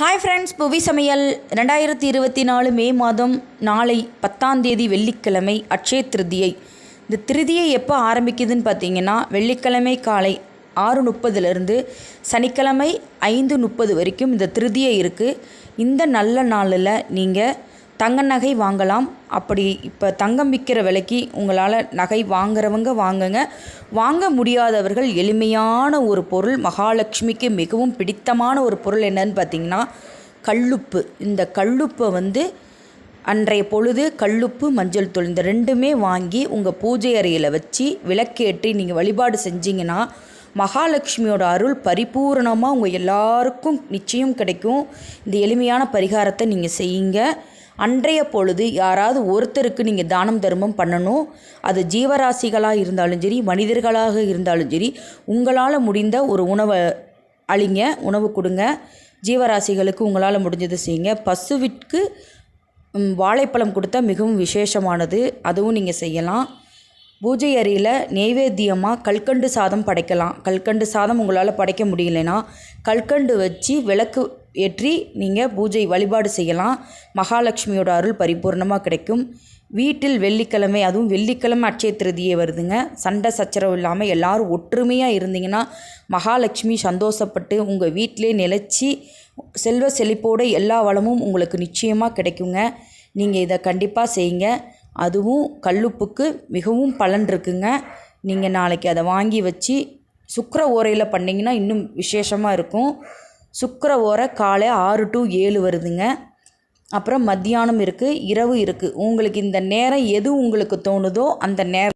Hi friends புவி சமையல் ரெண்டாயிரத்தி இருபத்தி நாலு மே மாதம் நாளை பத்தாம் தேதி வெள்ளிக்கிழமை அட்சய திருதியை. இந்த திருதியை எப்போ ஆரம்பிக்குதுன்னு பார்த்தீங்கன்னா வெள்ளிக்கிழமை காலை ஆறு முப்பதுலேருந்து சனிக்கிழமை ஐந்து முப்பது வரைக்கும் இந்த திருதியை இருக்குது இந்த நல்ல நாளில் நீங்கள் தங்க நகை வாங்கலாம். அப்படி இப்போ தங்கம் விற்கிற விலைக்கு உங்களால் நகை வாங்குறவங்க வாங்குங்க. வாங்க முடியாதவர்கள் எளிமையான ஒரு பொருள். மகாலட்சுமிக்கு மிகவும் பிடித்தமான ஒரு பொருள் என்னன்னு பார்த்தீங்கன்னா கல்லுப்பு. இந்த கல்லுப்பை வந்து அன்றைய பொழுது கல்லுப்பு மஞ்சள் தூள் இந்த ரெண்டுமே வாங்கி உங்கள் பூஜை அறையில் வச்சு விளக்கேற்றி நீங்கள் வழிபாடு செஞ்சீங்கன்னா மகாலட்சுமியோட அருள் பரிபூரணமாக உங்கள் எல்லாருக்கும் நிச்சயம் கிடைக்கும். இந்த எளிமையான பரிகாரத்தை நீங்கள் செய்யுங்க. அன்றைய பொழுது யாராவது ஒருத்தருக்கு நீங்கள் தானம் தர்மம் பண்ணணும் அது ஜீவராசிகளாக இருந்தாலும் சரி மனிதர்களாக இருந்தாலும் சரி உங்களால் முடிந்த ஒரு உணவை அழிங்க உணவு கொடுங்க. ஜீவராசிகளுக்கு உங்களால் முடிஞ்சதை செய்யுங்க. பசுவிற்கு வாழைப்பழம் கொடுத்தா மிகவும் விசேஷமானது. அதுவும் நீங்கள் செய்யலாம். பூஜை அறையில் நெய்வேத்தியமாக கல்கண்டு சாதம் படைக்கலாம். கல்கண்டு சாதம் உங்களால் படைக்க முடியலைன்னா கல்கண்டு வச்சு விளக்கு ஏற்றி நீங்கள் பூஜை வழிபாடு செய்யலாம். மகாலட்சுமியோட அருள் பரிபூர்ணமாக கிடைக்கும். வீட்டில் வெள்ளிக்கிழமை அதுவும் வெள்ளிக்கிழமை அட்சய திருதியே வருதுங்க. சண்டை சச்சரவு இல்லாமல் எல்லாரும் ஒற்றுமையாக இருந்தீங்கன்னா மகாலட்சுமி சந்தோஷப்பட்டு உங்கள் வீட்டிலே நிலைச்சி செல்வ செழிப்போட எல்லா வளமும் உங்களுக்கு நிச்சயமாக கிடைக்குங்க. நீங்கள் இதை கண்டிப்பாக செய்யுங்க. அதுவும் கல்லுப்புக்கு மிகவும் பலன் இருக்குங்க. நீங்கள் நாளைக்கு அதை வாங்கி வச்சு சுக்கிர ஓரையில் பண்ணிங்கன்னா இன்னும் விசேஷமாக இருக்கும். சுக்கிர ஓர காலை ஆறு டு ஏழு வருதுங்க. அப்புறம் மத்தியானம் இருக்குது இரவு இருக்குது உங்களுக்கு இந்த நேரம் எது உங்களுக்கு தோணுதோ அந்த நேரம்